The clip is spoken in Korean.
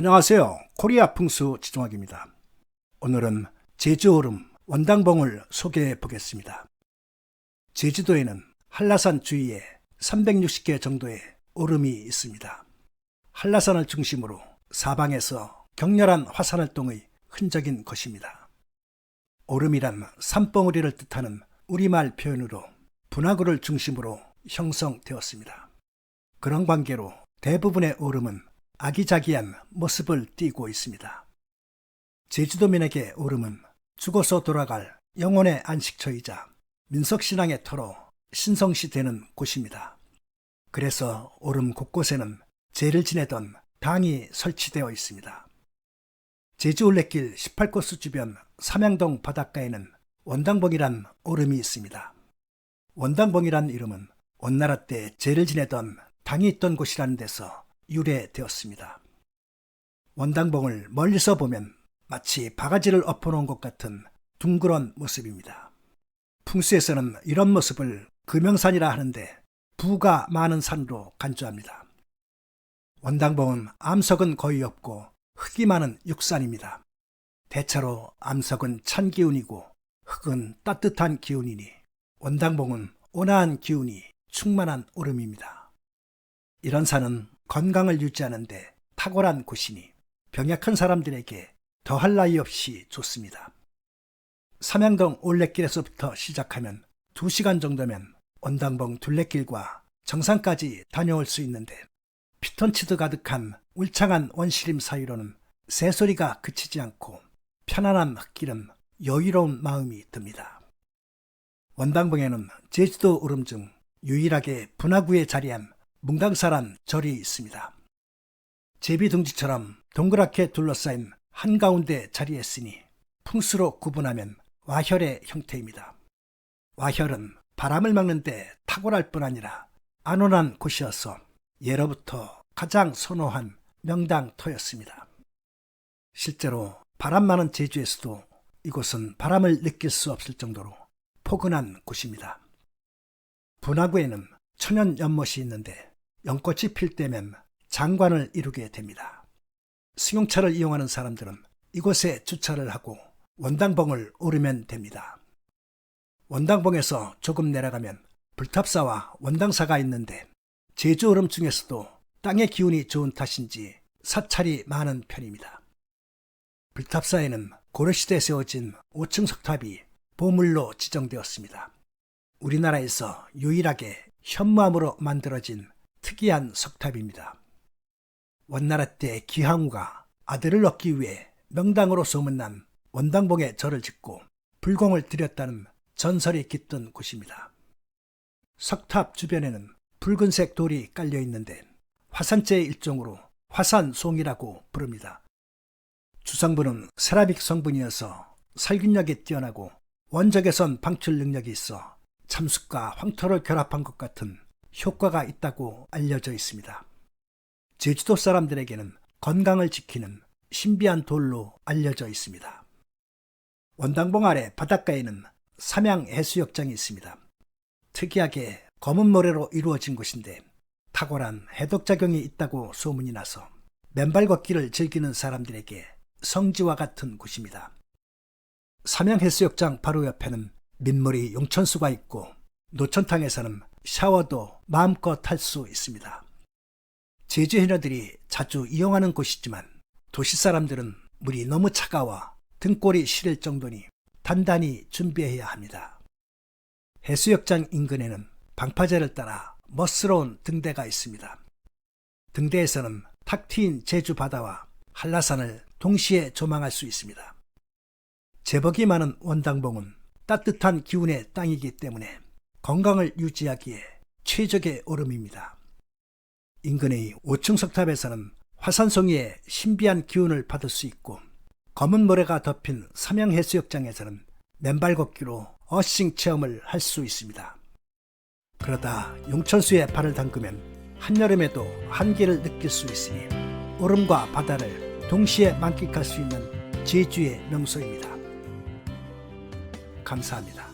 안녕하세요. 코리아 풍수 지종학입니다. 오늘은 제주 오름 원당봉을 소개해 보겠습니다. 제주도에는 한라산 주위에 360개 정도의 오름이 있습니다. 한라산을 중심으로 사방에서 격렬한 화산활동의 흔적인 것입니다. 오름이란 산봉우리를 뜻하는 우리말 표현으로 분화구를 중심으로 형성되었습니다. 그런 관계로 대부분의 오름은 아기자기한 모습을 띠고 있습니다. 제주도민에게 오름은 죽어서 돌아갈 영혼의 안식처이자 민속신앙의 터로 신성시 되는 곳입니다. 그래서 오름 곳곳에는 제를 지내던 당이 설치되어 있습니다. 제주 올레길 18코스 주변 삼양동 바닷가에는 원당봉이란 오름이 있습니다. 원당봉이란 이름은 원나라 때 제를 지내던 당이 있던 곳이라는 데서 유래되었습니다. 원당봉을 멀리서 보면 마치 바가지를 엎어놓은 것 같은 둥그런 모습입니다. 풍수에서는 이런 모습을 금영산이라 하는데 부가 많은 산으로 간주합니다. 원당봉은 암석은 거의 없고 흙이 많은 육산입니다. 대체로 암석은 찬 기운이고 흙은 따뜻한 기운이니 원당봉은 온화한 기운이 충만한 오름입니다. 이런 산은 건강을 유지하는데 탁월한 곳이니 병약한 사람들에게 더할 나위 없이 좋습니다. 삼양동 올레길에서부터 시작하면 2시간 정도면 원당봉 둘레길과 정상까지 다녀올 수 있는데 피톤치드 가득한 울창한 원시림 사이로는 새소리가 그치지 않고 편안한 흙길은 여유로운 마음이 듭니다. 원당봉에는 제주도 오름 중 유일하게 분화구에 자리한 뭉당사란 절이 있습니다. 제비둥지처럼 동그랗게 둘러싸인 한가운데 자리했으니 풍수로 구분하면 와혈의 형태입니다. 와혈은 바람을 막는데 탁월할 뿐 아니라 안온한 곳이어서 예로부터 가장 선호한 명당터였습니다. 실제로 바람 많은 제주에서도 이곳은 바람을 느낄 수 없을 정도로 포근한 곳입니다. 분화구에는 천연 연못이 있는데 연꽃이 필 때면 장관을 이루게 됩니다. 승용차를 이용하는 사람들은 이곳에 주차를 하고 원당봉을 오르면 됩니다. 원당봉에서 조금 내려가면 불탑사와 원당사가 있는데 제주 오름 중에서도 땅의 기운이 좋은 탓인지 사찰이 많은 편입니다. 불탑사에는 고려시대에 세워진 5층 석탑이 보물로 지정되었습니다. 우리나라에서 유일하게 현무암으로 만들어진 특이한 석탑입니다. 원나라 때 기항우가 아들을 얻기 위해 명당으로 소문난 원당봉에 절을 짓고 불공을 들였다는 전설이 깃든 곳입니다. 석탑 주변에는 붉은색 돌이 깔려 있는데 화산재의 일종으로 화산송이라고 부릅니다. 주성분은 세라믹 성분이어서 살균력이 뛰어나고 원적외선 방출 능력이 있어 참숯과 황토를 결합한 것 같은 효과가 있다고 알려져 있습니다. 제주도 사람들에게는 건강을 지키는 신비한 돌로 알려져 있습니다. 원당봉 아래 바닷가에는 삼양 해수욕장이 있습니다. 특이하게 검은 모래로 이루어진 곳인데 탁월한 해독작용이 있다고 소문이 나서 맨발 걷기를 즐기는 사람들에게 성지와 같은 곳입니다. 삼양 해수욕장 바로 옆에는 민물이 용천수가 있고 노천탕에서는 샤워도 마음껏 할 수 있습니다. 제주 해녀들이 자주 이용하는 곳이지만 도시 사람들은 물이 너무 차가워 등골이 시릴 정도니 단단히 준비해야 합니다. 해수욕장 인근에는 방파제를 따라 멋스러운 등대가 있습니다. 등대에서는 탁 트인 제주 바다와 한라산을 동시에 조망할 수 있습니다. 제복이 많은 원당봉은 따뜻한 기운의 땅이기 때문에 건강을 유지하기에 최적의 오름입니다. 인근의 5층 석탑에서는 화산송이의 신비한 기운을 받을 수 있고 검은 모래가 덮인 삼양해수욕장에서는 맨발 걷기로 어싱 체험을 할 수 있습니다. 그러다 용천수에 발을 담그면 한여름에도 한기를 느낄 수 있으니 오름과 바다를 동시에 만끽할 수 있는 제주의 명소입니다. 감사합니다.